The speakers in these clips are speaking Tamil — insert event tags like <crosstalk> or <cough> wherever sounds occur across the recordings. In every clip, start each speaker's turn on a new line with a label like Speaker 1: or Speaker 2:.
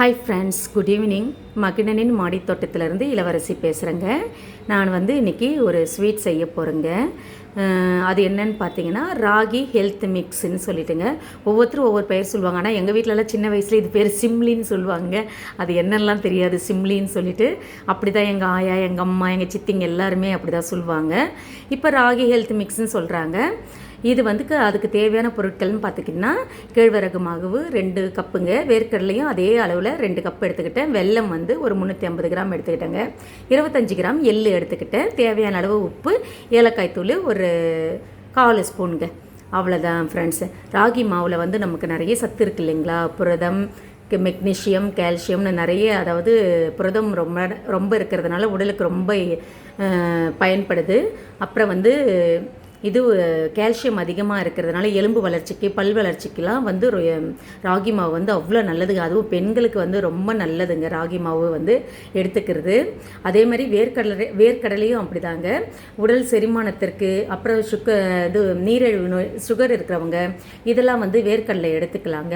Speaker 1: ஹாய் ஃப்ரெண்ட்ஸ் குட் ஈவினிங் மகிழனின் மாடித்தோட்டத்திலேருந்து இளவரசி பேசுகிறேங்க நான் வந்து இன்றைக்கி ஒரு ஸ்வீட் செய்ய போகிறேங்க அது என்னன்னு பார்த்தீங்கன்னா ராகி ஹெல்த் மிக்ஸ்ன்னு சொல்லிட்டுங்க. ஒவ்வொருத்தரும் ஒவ்வொரு பெயர் சொல்லுவாங்க. ஆனால் எங்கள் வீட்டிலலாம் சின்ன வயசில் இது பேர் சிம்லின்னு சொல்லுவாங்க அது என்னெல்லாம் தெரியாது சிம்லின்னு சொல்லிட்டு. அப்படி தான் எங்கள் ஆயா எங்கள் அம்மா எங்கள் சித்திங்க எல்லாருமே அப்படி தான் சொல்லுவாங்க. இப்போ ராகி ஹெல்த் மிக்ஸ்ன்னு சொல்கிறாங்க இது வந்து அதுக்கு தேவையான பொருட்கள்னு பார்த்துக்கிட்டிங்கன்னா கேழ்வரகு மாவு ரெண்டு கப்புங்க வேர்க்கடலையும் அதே அளவில் ரெண்டு கப் எடுத்துக்கிட்டேன். வெல்லம் வந்து ஒரு முந்நூற்றி ஐம்பது கிராம் எடுத்துக்கிட்டேங்க. இருபத்தஞ்சி கிராம் எள் எடுத்துக்கிட்டேன். தேவையான அளவு உப்பு ஏலக்காய் தூள் ஒரு கால் ஸ்பூனுங்க. அவ்வளோதான் ஃப்ரெண்ட்ஸு ராகி மாவில் வந்து நமக்கு நிறைய சத்து இருக்கு இல்லைங்களா? புரதம் மெக்னீஷியம் கால்சியம்னு நிறைய அதாவது புரதம் ரொம்ப ரொம்ப இருக்கிறதுனால உடலுக்கு ரொம்ப பயன்படுது. அப்புறம் வந்து இது கால்சியம் அதிகமாக இருக்கிறதுனால எலும்பு வளர்ச்சிக்கு பல் வளர்ச்சிக்கெலாம் வந்து ராகி மாவு வந்து அவ்வளோ நல்லதுங்க அதுவும் பெண்களுக்கு வந்து ரொம்ப நல்லதுங்க ராகி மாவு வந்து எடுத்துக்கிறது. அதே மாதிரி வேர்க்கடலை வேர்க்கடலையும் அப்படிதாங்க. உடல் செரிமானத்திற்கு அப்புறம் சுக்க இது நீரிழிவு நோய் சுகர் இருக்கிறவங்க இதெல்லாம் வந்து வேர்க்கடலை எடுத்துக்கலாங்க.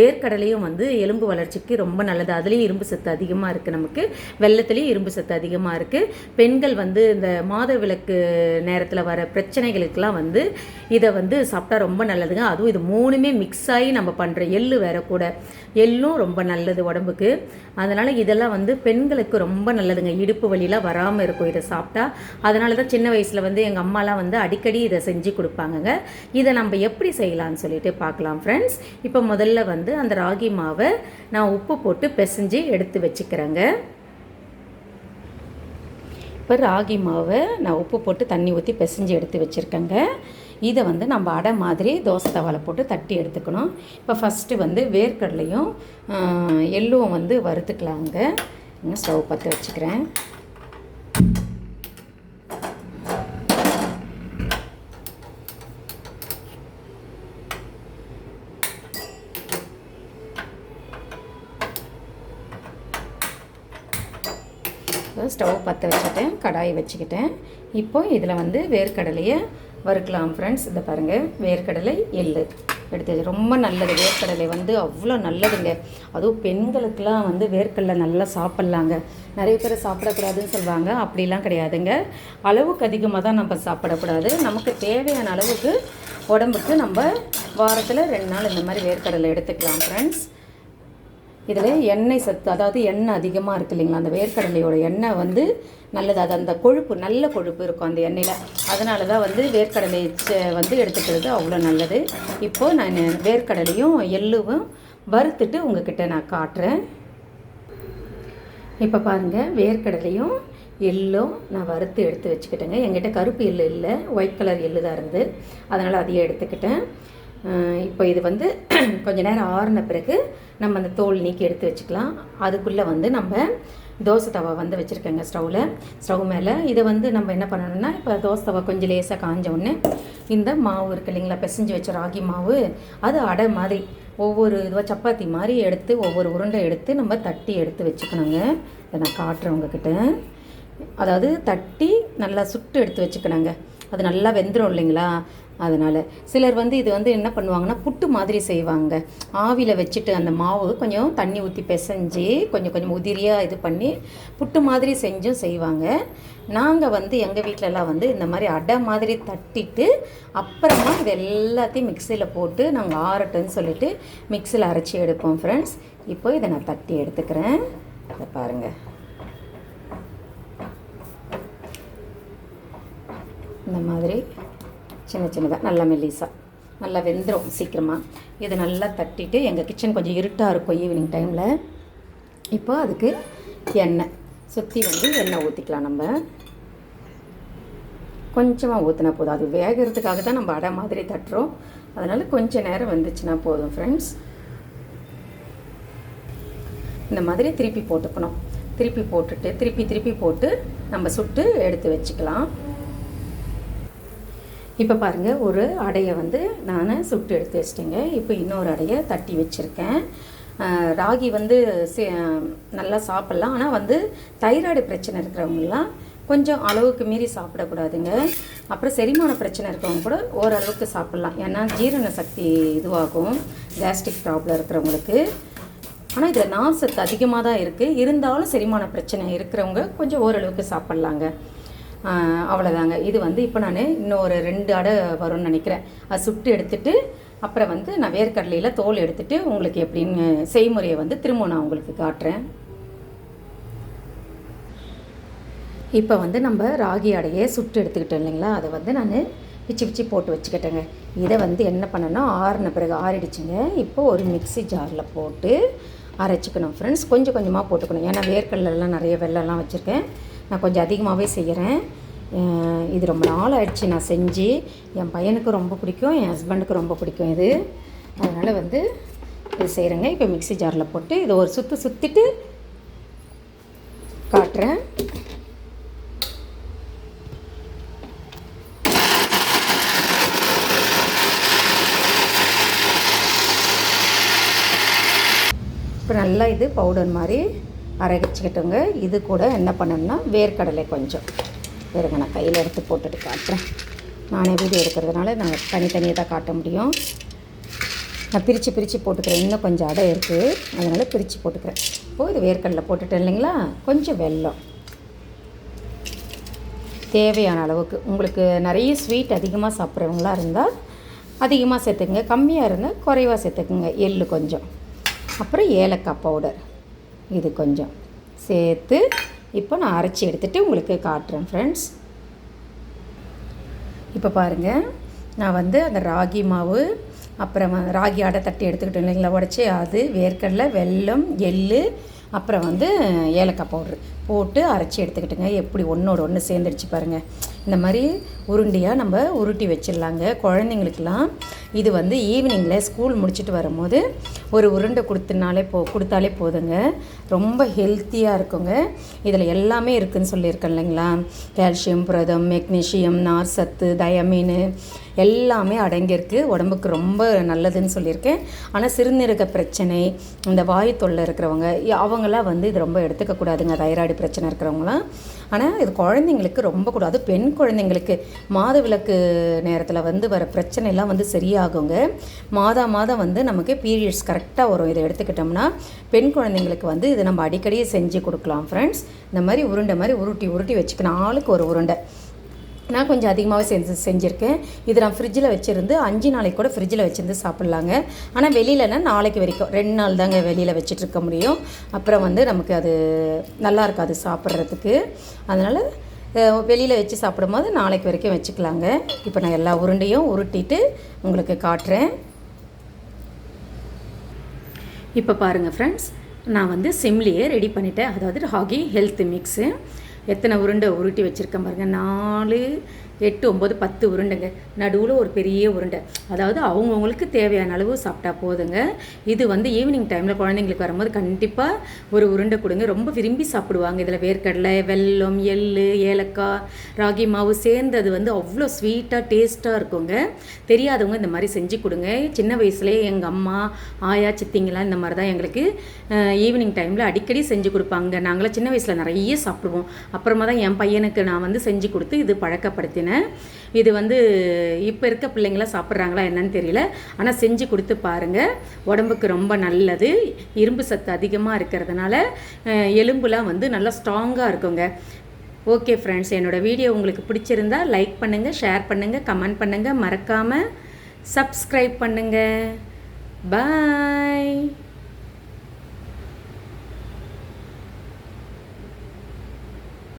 Speaker 1: வேர்க்கடலையும் வந்து எலும்பு வளர்ச்சிக்கு ரொம்ப நல்லது. அதுலேயும் இரும்பு சத்து அதிகமாக இருக்குது நமக்கு. வெள்ளத்துலேயும் இரும்பு சத்து அதிகமாக இருக்குது பெண்கள் வந்து இந்த மாதவிலக்கு நேரத்தில் வர பிரச்சனைகள் குழந்தைகளுக்கெல்லாம் வந்து இதை வந்து சாப்பிட்டா ரொம்ப நல்லதுங்க. அதுவும் இது மூணுமே மிக்ஸ் ஆகி நம்ம பண்ணுற எள்ளு வேற கூட. எள்ளும் ரொம்ப நல்லது உடம்புக்கு. அதனால் இதெல்லாம் வந்து பெண்களுக்கு ரொம்ப நல்லதுங்க. இடுப்பு வழியெலாம் வராமல் இருக்கும் இதை சாப்பிட்டா. அதனால தான் சின்ன வயசில் வந்து எங்கள் அம்மாலாம் வந்து அடிக்கடி இதை செஞ்சு கொடுப்பாங்கங்க. இதை நம்ம எப்படி செய்யலாம்னு சொல்லிட்டு பார்க்கலாம் ஃப்ரெண்ட்ஸ் இப்போ முதல்ல வந்து அந்த ராகி மாவை நான் உப்பு போட்டு பிசைஞ்சு எடுத்து வச்சுக்கிறேங்க. இப்போ ராகி மாவை நான் உப்பு போட்டு தண்ணி ஊற்றி பிசைஞ்சு எடுத்து வச்சுருக்கேங்க. இதை வந்து நம்ம அடை மாதிரி தோசை தவாவில் போட்டு தட்டி எடுத்துக்கணும். இப்போ ஃபஸ்ட்டு வந்து வேர்க்கடலையும் எள்ளுவும் வந்து வறுத்துக்கலாங்க. ஸ்டவ் பற்ற வச்சுக்கிறேன். ஸ்டவ் பற்ற வச்சுட்டேன் கடாயை வச்சுக்கிட்டேன். இப்போ இதில் வந்து வேர்க்கடலையை வறுக்கலாம் ஃப்ரெண்ட்ஸ் இதை பாருங்கள் வேர்க்கடலை எள்ளு. எடுத்து ரொம்ப நல்லது. வேர்க்கடலை வந்து அவ்வளோ நல்லதுங்க. அதுவும் பெண்களுக்கெல்லாம் வந்து வேர்க்கடலை நல்லா சாப்பிட்லாங்க. நிறைய பேர் சாப்பிடக்கூடாதுன்னு சொல்லுவாங்க. அப்படிலாம் கிடையாதுங்க. அளவுக்கு அதிகமாக தான் நம்ம சாப்பிடக்கூடாது. நமக்கு தேவையான அளவுக்கு உடம்புக்கு நம்ம வாரத்தில் ரெண்டு நாள் இந்த மாதிரி வேர்க்கடலை எடுத்துக்கலாம் ஃப்ரெண்ட்ஸ் இதில் எண்ணெய் சத்து அதாவது எண்ணெய் அதிகமாக இருக்கு இல்லைங்களா? அந்த வேர்க்கடலையோட எண்ணெய் வந்து நல்லது. அது அந்த கொழுப்பு நல்ல கொழுப்பு இருக்கும் அந்த எண்ணெயில். அதனால தான் வந்து வேர்க்கடலை வந்து எடுத்துக்கிறது அவ்வளோ நல்லது. இப்போது நான் வேர்க்கடலையும் எள்ளுவும் வறுத்துட்டு உங்ககிட்ட நான் காட்டுறேன். இப்போ பாருங்கள் வேர்க்கடலையும் எள்ளும் நான் வறுத்து எடுத்து வச்சுக்கிட்டேங்க. என்கிட்ட கருப்பு எள்ளு இல்லை ஒயிட் கலர் எள்ளு தான் இருந்து. அதனால் அதையே எடுத்துக்கிட்டேன். இப்போ இது வந்து <clears throat> கொஞ்ச நேரம் ஆறின பிறகு நம்ம அந்த தோல் நீக்கி எடுத்து வச்சுக்கலாம். அதுக்குள்ளே வந்து நம்ம தோசை தவா வந்து வச்சுருக்கேங்க ஸ்டவ்வில் ஸ்டவ் மேலே இதை வந்து நம்ம என்ன பண்ணணும்னா இப்போ தோசை தவா கொஞ்சம் லேசாக காஞ்ச உடனே இந்த மாவு இருக்கு இல்லைங்களா பிசைஞ்சு வச்ச ராகி மாவு அது அடை மாதிரி ஒவ்வொரு இதுவாக சப்பாத்தி மாதிரி எடுத்து ஒவ்வொரு உருண்டை எடுத்து நம்ம தட்டி எடுத்து வச்சுக்கணுங்க. இதை நான் காட்டுறேன் உங்ககிட்ட. அதாவது தட்டி நல்லா சுட்டு எடுத்து வச்சுக்கணுங்க. அது நல்லா வெந்துடும் இல்லைங்களா? அதனால் சிலர் வந்து இது வந்து என்ன பண்ணுவாங்கன்னா புட்டு மாதிரி செய்வாங்க. ஆவியில் வச்சுட்டு அந்த மாவு கொஞ்சம் தண்ணி ஊற்றி பிசைஞ்சு கொஞ்சம் கொஞ்சம் உதிரியாக இது பண்ணி புட்டு மாதிரி செஞ்சும் செய்வாங்க. நாங்கள் வந்து எங்கள் வீட்டிலலாம் வந்து இந்த மாதிரி அடை மாதிரி தட்டிட்டு அப்புறமா இது எல்லாத்தையும் மிக்சியில் போட்டு நாங்கள் ஆறட்டுன்னு சொல்லிட்டு மிக்சியில் அரைச்சி எடுப்போம் ஃப்ரெண்ட்ஸ் இப்போ இதை நான் தட்டி எடுத்துக்கிறேன். அதை பாருங்கள் இந்த மாதிரி சின்ன சின்னதாக நல்லா மெல்லிசா நல்லா வெந்துடும் சீக்கிரமாக இதை நல்லா தட்டிட்டு எங்கள் கிச்சன் கொஞ்சம் இருட்டாக இருக்கும் ஈவினிங் டைமில் இப்போ அதுக்கு எண்ணெய். சுற்றி வந்து எண்ணெய் ஊற்றிக்கலாம் நம்ம. கொஞ்சமாக ஊற்றினா போதும். அது வேகிறதுக்காக தான் நம்ம அடை மாதிரி தட்டுறோம். அதனால் கொஞ்சம் நேரம் வந்துச்சுன்னா போதும் ஃப்ரெண்ட்ஸ் இந்த மாதிரி திருப்பி போட்டுக்கணும். திருப்பி போட்டுட்டு திருப்பி திருப்பி போட்டு நம்ம சுட்டு எடுத்து வச்சுக்கலாம். இப்போ பாருங்கள் ஒரு அடையை வந்து நான் சுட்டு எடுத்து வச்சிட்டேங்க. இப்போ இன்னொரு அடையை தட்டி வச்சுருக்கேன். ராகி வந்து நல்லா சாப்பிட்லாம். ஆனால் வந்து தைராய்டு பிரச்சனை இருக்கிறவங்கலாம் கொஞ்சம் அளவுக்கு மீறி சாப்பிடக்கூடாதுங்க. அப்புறம் செரிமான பிரச்சனை இருக்கிறவங்க கூட ஓரளவுக்கு சாப்பிட்லாம். ஏன்னா ஜீரண சக்தி இதுவாகும். கேஸ்ட்ரிக் ப்ராப்ளம் இருக்கிறவங்களுக்கு. ஆனால் இதில் நார் சத்து அதிகமாக தான் இருக்குது இருந்தாலும் செரிமான பிரச்சனை இருக்கிறவங்க கொஞ்சம் ஓரளவுக்கு சாப்பிட்லாங்க. அவ்வளோதாங்க இது வந்து இப்போ நான் இன்னொரு ரெண்டு அடை வரும்னு நினைக்கிறேன். அது சுட்டு எடுத்துட்டு அப்புறம் வந்து நான் வேர்க்கடலையில் தோல் எடுத்துட்டு உங்களுக்கு எப்படின்னு செய்முறையை வந்து திரும்ப நான் உங்களுக்கு காட்டுறேன். இப்போ வந்து நம்ம ராகி அடையை சுட்டு எடுத்துக்கிட்டோம் இல்லைங்களா? அதை வந்து நான் பிச்சு பிச்சு போட்டு வச்சுக்கிட்டேங்க. இதை வந்து என்ன பண்ணேன்னா ஆறின பிறகு ஆறிடுச்சுங்க. இப்போ ஒரு மிக்ஸி ஜாரில் போட்டு அரைச்சிக்கணும். ஃப்ரெண்ட்ஸ் கொஞ்சம் கொஞ்சமாக போட்டுக்கணும். ஏன்னா வேர்க்கடலெல்லாம் நிறைய வெள்ளம்லாம் வச்சுருக்கேன். நான் கொஞ்சம் அதிகமாகவே செய்கிறேன் இது ரொம்ப நாள் ஆயிடுச்சு நான் செஞ்சு என் பையனுக்கு ரொம்ப பிடிக்கும் என் ஹஸ்பண்டுக்கு ரொம்ப பிடிக்கும் இது. அதனால் வந்து இது செய்கிறேங்க இப்போ மிக்ஸி ஜாரில் போட்டு இதை ஒரு சுற்று சுற்றிட்டு காட்டுறேன். இப்போ நல்லா இது பவுடர் மாதிரி அரைச்சிக்கிட்டோங்க இது கூட என்ன பண்ணணும்னா வேர்க்கடலை கொஞ்சம். இருங்க நான் கையில் எடுத்து போட்டுட்டு காட்டுறேன். நானே வீடியோ எடுக்கிறதுனால நான் தனித்தனியாக தான் காட்ட முடியும். நான் பிரித்து பிரித்து போட்டுக்கிறேன். இன்னும் கொஞ்சம் அடை இருக்குது அதனால் பிரித்து போட்டுக்கிறேன். இப்போது இது வேர்க்கடலை போட்டுட்டேன் இல்லைங்களா? கொஞ்சம் வெல்லம். தேவையான அளவுக்கு. உங்களுக்கு நிறைய ஸ்வீட் அதிகமாக சாப்பிட்றவங்களா இருந்தால் அதிகமாக சேர்த்துக்குங்க. கம்மியாக இருந்தால் குறைவாக சேர்த்துக்குங்க. எள்ளு கொஞ்சம். அப்புறம் ஏலக்காய் பவுடர் இது கொஞ்சம். சேர்த்து இப்போ நான் அரைச்சி எடுத்துகிட்டு உங்களுக்கு காட்டுறேன் ஃப்ரெண்ட்ஸ் இப்போ பாருங்கள் நான் வந்து அந்த ராகி மாவு அப்புறம் ராகி அடை தட்டி எடுத்துக்கிட்டோம் இல்லைங்களா உடச்சி அது வேர்க்கடலை வெல்லம் எள் அப்புறம் வந்து ஏலக்காய் பவுட்ரு. போட்டு அரைச்சி எடுத்துக்கிட்டுங்க. எப்படி ஒன்றோட ஒன்று சேர்ந்துடுச்சு பாருங்கள் இந்த மாதிரி உருண்டையாக நம்ம உருட்டி வச்சிடலாங்க. குழந்தைங்களுக்கெல்லாம் இது வந்து ஈவினிங்கில் ஸ்கூல் முடிச்சுட்டு வரும்போது ஒரு உருண்டை கொடுத்தனாலே போ கொடுத்தாலே போதுங்க. ரொம்ப ஹெல்த்தியாக இருக்குங்க. இதில் எல்லாமே இருக்குதுன்னு சொல்லியிருக்கேன் இல்லைங்களா? கால்சியம் புரதம் மெக்னீஷியம் நார் சத்து தயமீன் எல்லாமே அடங்கியிருக்கு. உடம்புக்கு ரொம்ப நல்லதுன்னு சொல்லியிருக்கேன். ஆனால் சிறுநீரக பிரச்சனை இந்த வாயு தொல்லை இருக்கிறவங்க அவங்களாம் வந்து இது ரொம்ப எடுத்துக்கக்கூடாதுங்க. தைராய்டு பிரச்சனை இருக்கிறவங்களாம். ஆனால் இது குழந்தைங்களுக்கு ரொம்ப கூட அது பெண் குழந்தைங்களுக்கு மாத விளக்கு நேரத்தில் வந்து வர பிரச்சனைலாம் வந்து சரியாகுங்க. மாதா மாதம் வந்து நமக்கு பீரியட்ஸ் கரெக்டாக வரும். இதை எடுத்துக்கிட்டோம்னா பெண் குழந்தைங்களுக்கு வந்து இது நம்ம அடிக்கடி செஞ்சு கொடுக்கலாம் ஃப்ரெண்ட்ஸ் இந்த மாதிரி உருண்டை மாதிரி உருட்டி உருட்டி வச்சுக்கணும். ஆளுக்கு ஒரு உருண்டை. நான் கொஞ்சம் அதிகமாகவே செஞ்சு செஞ்சுருக்கேன். இது நான் ஃப்ரிட்ஜில் வச்சுருந்து அஞ்சு நாளைக்கு கூட ஃப்ரிட்ஜில் வச்சுருந்து சாப்பிட்லாங்க. ஆனால் வெளியிலனா நாளைக்கு வரைக்கும். ரெண்டு நாள் தாங்க வெளியில் வச்சுட்டு இருக்க முடியும். அப்புறம் வந்து நமக்கு அது நல்லா இருக்காது சாப்பிட்றதுக்கு. அதனால் வெளியில் வச்சு சாப்பிடும்போது நாளைக்கு வரைக்கும் வச்சுக்கலாங்க. இப்போ நான் எல்லா உருண்டையும் உருட்டிட்டு உங்களுக்கு காட்டுறேன். இப்போ பாருங்கள் ஃப்ரெண்ட்ஸ் நான் வந்து சிம்லியே ரெடி பண்ணிட்டேன். அதாவது ஹாகி ஹெல்த் மிக்ஸு எத்தனை உருண்டை உருட்டி வச்சுருக்கேன் பாருங்கள் நாலு எட்டு ஒம்பது பத்து உருண்டைங்க. நடுவில் ஒரு பெரிய உருண்டை. அதாவது அவங்கவுங்களுக்கு தேவையான அளவு சாப்பிட்டா போதுங்க. இது வந்து ஈவினிங் டைமில் குழந்தைங்களுக்கு வரும்போது கண்டிப்பாக ஒரு உருண்டை கொடுங்க. ரொம்ப விரும்பி சாப்பிடுவாங்க. இதில் வேர்க்கடலை வெல்லம் எள் ஏலக்காய் ராகி மாவு சேர்ந்தது வந்து அவ்வளோ ஸ்வீட்டாக டேஸ்ட்டாக இருக்குங்க. தெரியாதவங்க இந்த மாதிரி செஞ்சு கொடுங்க. சின்ன வயசுலேயே எங்கள் அம்மா ஆயா சித்திங்களாம் இந்த மாதிரி தான் எங்களுக்கு ஈவினிங் டைமில் அடிக்கடி செஞ்சு கொடுப்பாங்க. நாங்களாம் சின்ன வயசில் நிறைய சாப்பிடுவோம். அப்புறமா தான் என் பையனுக்கு நான் வந்து செஞ்சு கொடுத்து இது பழக்கப்படுத்தினேன். இது வந்து இப்போ இருக்க பிள்ளைங்களாம் சாப்பிட்றாங்களா என்னன்னு தெரியல. ஆனால் செஞ்சு கொடுத்து பாருங்கள் உடம்புக்கு ரொம்ப நல்லது. இரும்பு சத்து அதிகமாக இருக்கிறதுனால எலும்புலாம் வந்து நல்லா ஸ்ட்ராங்காக இருக்குங்க. ஓகே ஃப்ரெண்ட்ஸ் என்னோடய வீடியோ உங்களுக்கு பிடிச்சிருந்தா லைக் பண்ணுங்கள் ஷேர் பண்ணுங்கள் கமெண்ட் பண்ணுங்கள் மறக்காமல் சப்ஸ்கிரைப் பண்ணுங்கள் பாய்